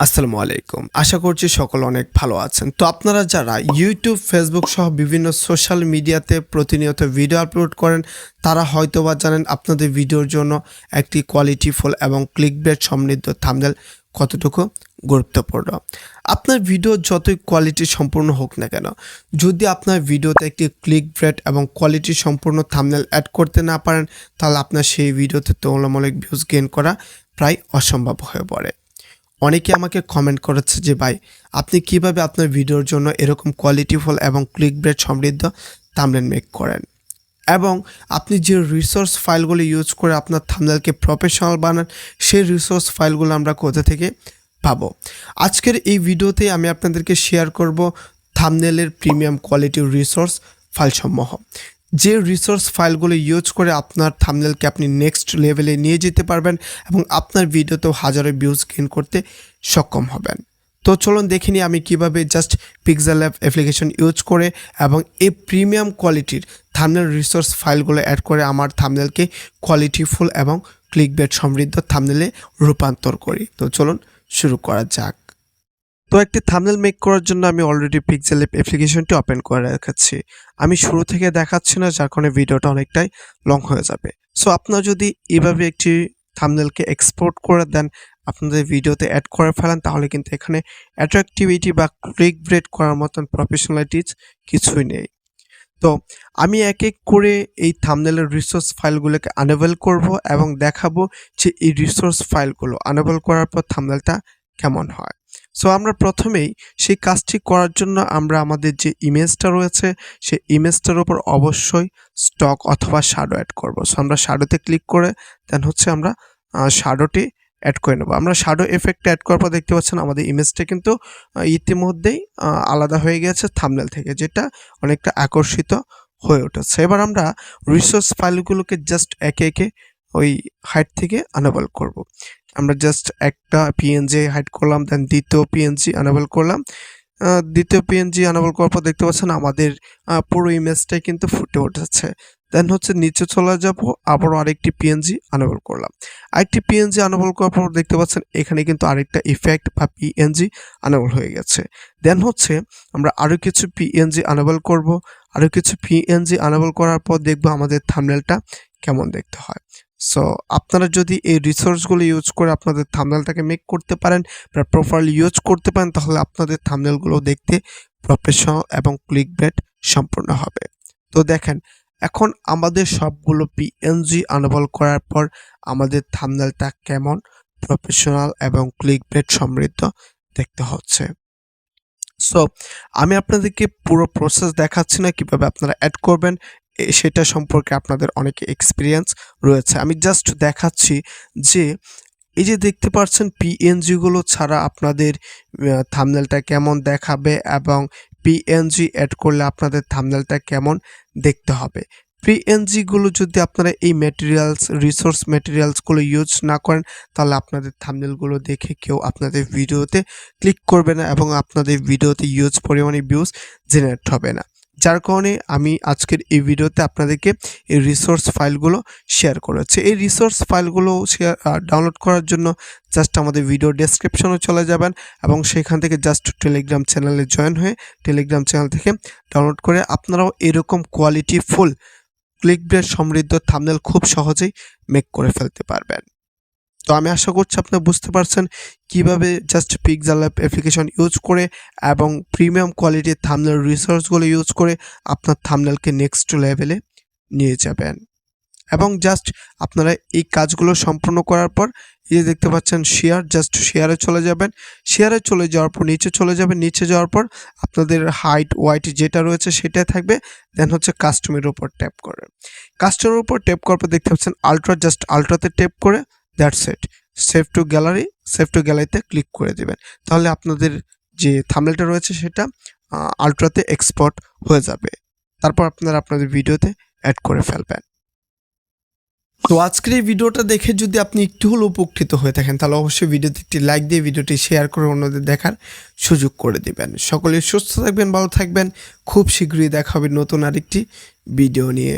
আসসালামু আলাইকুম। আশা করছি সকল অনেক ভালো আছেন। তো আপনারা যারা ইউটিউব ফেসবুক সহ বিভিন্ন সোশ্যাল মিডিয়াতে প্রতিনিয়ত ভিডিও আপলোড করেন, তারা হয়তোবা জানেন আপনাদের ভিডিওর জন্য একটি কোয়ালিটিফুল এবং ক্লিক ক্লিকবেট সমৃদ্ধ থামনেল কতটুকু গুরুত্বপূর্ণ। আপনার ভিডিও যতই কোয়ালিটি সম্পূর্ণ হোক না কেন, যদি আপনার ভিডিওতে একটি ক্লিক ব্রেড এবং কোয়ালিটি সম্পূর্ণ থামনেল অ্যাড করতে না পারেন, তাহলে আপনার সেই ভিডিওতে তুলনামূলক ভিউজ গেইন করা প্রায় অসম্ভব হয়ে পড়ে। অনেকে আমাকে কমেন্ট করেছে যে, ভাই, আপনি কীভাবে আপনার ভিডিওর জন্য এরকম কোয়ালিটিফুল এবং ক্লিক ব্রেড সমৃদ্ধ থামনেল মেক করেন? এবং আপনি যে রিসোর্স ফাইলগুলো ইউজ করে আপনার থামনেলকে প্রফেশনাল বানান, সেই রিসোর্স ফাইলগুলো আমরা কোথা থেকে পাবো? আজকের এই ভিডিওতে আমি আপনাদেরকে শেয়ার করব থামনেলের প্রিমিয়াম কোয়ালিটির রিসোর্স ফাইলসমূহ যে রিসোর্স ফাইলগুলো ইউজ করে আপনার থামনেলকে আপনি নেক্সট লেভেলে নিয়ে যেতে পারবেন এবং আপনার ভিডিওতেও হাজারো ভিউজ গেন করতে সক্ষম হবেন। তো চলুন দেখে নিই আমি কীভাবে just pixel app application use করে এবং এই প্রিমিয়াম কোয়ালিটির থামনেল রিসোর্স ফাইলগুলো অ্যাড করে আমার থামনেলকে কোয়ালিটিফুল এবং ক্লিকবেট সমৃদ্ধ থামনেলে রূপান্তর করি। তো চলুন শুরু করা যাক। তো একটি থামনেল মেক করার জন্য আমি অলরেডি পিক্সেল অ্যাপ অ্যাপ্লিকেশনটি ওপেন করে রেখেছি। আমি শুরু থেকে দেখাচ্ছি না, যার কারণে ভিডিওটা অনেকটাই লং হয়ে যাবে। সো আপনার যদি এভাবে একটি থামনেলকে এক্সপোর্ট করে দেন, আপনাদের ভিডিওতে অ্যাড করে ফেলেন, তাহলে কিন্তু এখানে অ্যাট্রাকটিভিটি বা ক্লিক ব্রেড করার মতন প্রফেশনালিটিস কিছুই নেই। তো, আমি এক এক করে এই থামনেলের রিসোর্স ফাইলগুলোকে আনেবল করব এবং দেখাবো যে এই রিসোর্স ফাইলগুলো আনেবল করার পর থামনেলটা কেমন হয়। সো আমরা প্রথমেই সেই কাজটি করার জন্য আমরা আমাদের যে ইমেজটা রয়েছে, সেই ইমেজটার উপর অবশ্যই স্টক অথবা শ্যাডো অ্যাড করব। সো আমরা শ্যাডোতে ক্লিক করে দেন হচ্ছে আমরা শ্যাডোটি অ্যাড করে নেব। আমরা শ্যাডো এফেক্টটা অ্যাড করার পর দেখতে পাচ্ছেন আমাদের ইমেজটা কিন্তু ইতিমধ্যেই আলাদা হয়ে গেছে থামনেল থেকে, যেটা অনেকটা আকর্ষিত হয়ে উঠেছে। এবার আমরা রিসোর্স ফাইলগুলোকে জাস্ট একে একে ওই হাইট থেকে আনেবল করব। আমরা জাস্ট একটা পিএনজি হাইড করলাম দেন দ্বিতীয় পিএনজি আনেবল করলাম। দ্বিতীয় পিএনজি আনেবল করার পর দেখতে পাচ্ছেন আমাদের পুরো ইমেজটাই কিন্তু ফুটে উঠেছে। দেন হচ্ছে নিচে চলে যাব আবারও আরেকটি পিএনজি আনেবল করলাম। আরেকটি পিএনজি আনেবল করার পর দেখতে পাচ্ছেন এখানে কিন্তু আরেকটা ইফেক্ট বা পিএনজি আনেবল হয়ে গেছে। দেন হচ্ছে আমরা আরও কিছু পিএনজি আনেবল করব। আরও কিছু পিএনজি আনেবল করার পর দেখব আমাদের থামনেলটা কেমন দেখতে হয়। সো আপনারা যদি এই রিসোর্সগুলো ইউজ করে আপনাদের থামনেলটাকে মেক করতে পারেন বা প্রপারলি ইউজ করতে পারেন, তাহলে আপনাদের থামনেলগুলো দেখতে প্রফেশনাল এবং ক্লিক বেট সম্পূর্ণ হবে। তো দেখেন, এখন আমাদের সবগুলো পিএনজি আনবল করার পর আমাদের থামনেলটা কেমন? প্রফেশনাল এবং ক্লিক বেট সমৃদ্ধ দেখতে হচ্ছে। সো আমি আপনাদেরকে পুরো প্রসেস দেখাচ্ছি না কীভাবে আপনারা অ্যাড করবেন সেটা সম্পর্কে আপনাদের অনেক এক্সপিরিয়েন্স রয়েছে। আমি জাস্ট দেখাচ্ছি যে, এই যে দেখতে পাচ্ছেন পিএনজিগুলো ছাড়া আপনাদের থামনেলটা কেমন দেখাবে এবং পিএনজি অ্যাড করলে আপনাদের থামনেলটা কেমন দেখতে হবে। পিএনজিগুলো যদি আপনারা এই ম্যাটেরিয়ালস রিসোর্স ম্যাটেরিয়ালসগুলো ইউজ না করেন, তাহলে আপনাদের থামনেলগুলো দেখে কেউ আপনাদের ভিডিওতে ক্লিক করবে না এবং আপনাদের ভিডিওতে ইউজ পরিমাণে ভিউজ জেনারেট হবে না। যার কারণে আমি আজকের এই ভিডিওতে আপনাদেরকে এই রিসোর্স ফাইলগুলো শেয়ার করেছি। এই রিসোর্স ফাইলগুলো শেয়ার ডাউনলোড করার জন্য জাস্ট আমাদের ভিডিও ডেসক্রিপশনে চলে যাবেন এবং সেখান থেকে জাস্ট টেলিগ্রাম চ্যানেলে জয়েন হয়ে টেলিগ্রাম চ্যানেল থেকে ডাউনলোড করে আপনারাও এরকম কোয়ালিটি ফুল ক্লিক ব্রেড সমৃদ্ধ থামনেল খুব সহজেই মেক করে ফেলতে পারবেন। তো আমি আশা করছি আপনারা বুঝতে পারছেন কীভাবে just pixel app application use করে এবং প্রিমিয়াম কোয়ালিটির থামনেল রিসোর্সগুলো ইউজ করে আপনার থামনেলকে নেক্সট লেভেলে নিয়ে যাবেন। এবং জাস্ট আপনারা এই কাজগুলো সম্পূর্ণ করার পর এই দেখতে পাচ্ছেন শেয়ার জাস্ট শেয়ারে চলে যাবেন। শেয়ারে চলে যাওয়ার পর, নিচে চলে যাবেন। নিচে যাওয়ার পর আপনাদের হাইট ওয়াইট যেটা রয়েছে সেটাই থাকবে। দেন হচ্ছে কাস্টমের উপর ট্যাপ করে। কাস্টমের উপর ট্যাপ করার পর দেখতে পাচ্ছেন আলট্রা জাস্ট আলট্রাতে ট্যাপ করে that's it. Save to gallery, save to গ্যালারিতে ক্লিক করে দেবেন। তাহলে আপনাদের যে থামলেটা রয়েছে সেটা আলট্রাতে এক্সপোর্ট হয়ে যাবে। তারপর আপনারা আপনাদের ভিডিওতে অ্যাড করে ফেলবেন। তো আজকের এই ভিডিওটা দেখে যদি আপনি একটু হলেও উপকৃত হয়ে থাকেন, তাহলে অবশ্যই ভিডিওতে একটি লাইক দিয়ে ভিডিওটি শেয়ার করে অন্যদের দেখার সুযোগ করে দিবেন। সকলে সুস্থ থাকবেন, ভালো থাকবেন। খুব শীঘ্রই দেখা হবে নতুন আরেকটি ভিডিও নিয়ে।